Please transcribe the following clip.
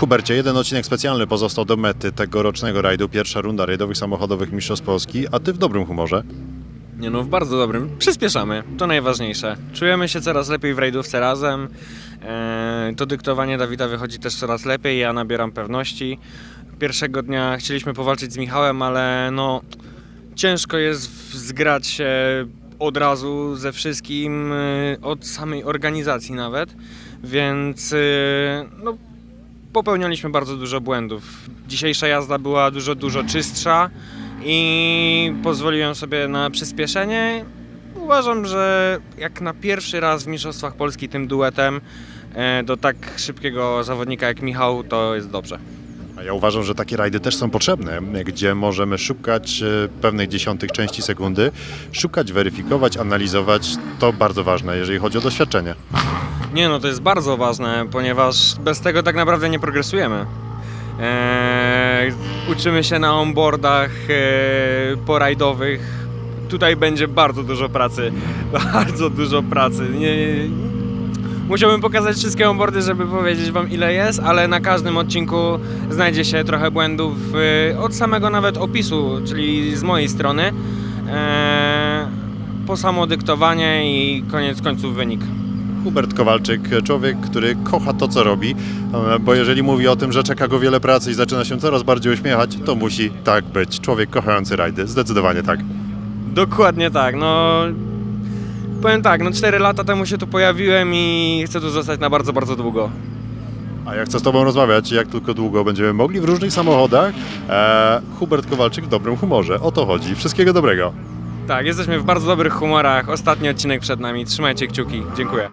Hubercie, jeden odcinek specjalny pozostał do mety tegorocznego rajdu, pierwsza runda rajdowych samochodowych Mistrzostw Polski, a ty w dobrym humorze. Nie no, w bardzo dobrym. Przyspieszamy, to najważniejsze. Czujemy się coraz lepiej w rajdówce razem. Eee, to dyktowanie Dawida wychodzi też coraz lepiej, ja nabieram pewności. Pierwszego dnia chcieliśmy powalczyć z Michałem, ale no ciężko jest zgrać się od razu ze wszystkim, y, od samej organizacji nawet, więc y, no, popełnialiśmy bardzo dużo błędów. Dzisiejsza jazda była dużo, dużo czystsza i pozwoliłem sobie na przyspieszenie. Uważam, że jak na pierwszy raz w Mistrzostwach Polski tym duetem e, do tak szybkiego zawodnika jak Michał, to jest dobrze. Ja uważam, że takie rajdy też są potrzebne, gdzie możemy szukać e, pewnych dziesiątych części sekundy, szukać, weryfikować, analizować. To bardzo ważne, jeżeli chodzi o doświadczenie. Nie no, to jest bardzo ważne, ponieważ bez tego tak naprawdę nie progresujemy. Eee, uczymy się na onboardach e, porajdowych. Tutaj będzie bardzo dużo pracy. Bardzo dużo pracy. Nie, musiałbym pokazać wszystkie onboardy, żeby powiedzieć wam ile jest, ale na każdym odcinku znajdzie się trochę błędów e, od samego nawet opisu, czyli z mojej strony. Eee, po samo dyktowanie i koniec końców wynik. Hubert Kowalczyk, człowiek, który kocha to, co robi, bo jeżeli mówi o tym, że czeka go wiele pracy i zaczyna się coraz bardziej uśmiechać, to musi tak być. Człowiek kochający rajdy, zdecydowanie tak. Dokładnie tak, no powiem tak, no 4 lata temu się tu pojawiłem i chcę tu zostać na bardzo, bardzo długo. A ja chcę z Tobą rozmawiać, jak tylko długo będziemy mogli w różnych samochodach. E, Hubert Kowalczyk w dobrym humorze, o to chodzi. Wszystkiego dobrego. Tak, jesteśmy w bardzo dobrych humorach, ostatni odcinek przed nami, trzymajcie kciuki, dziękuję.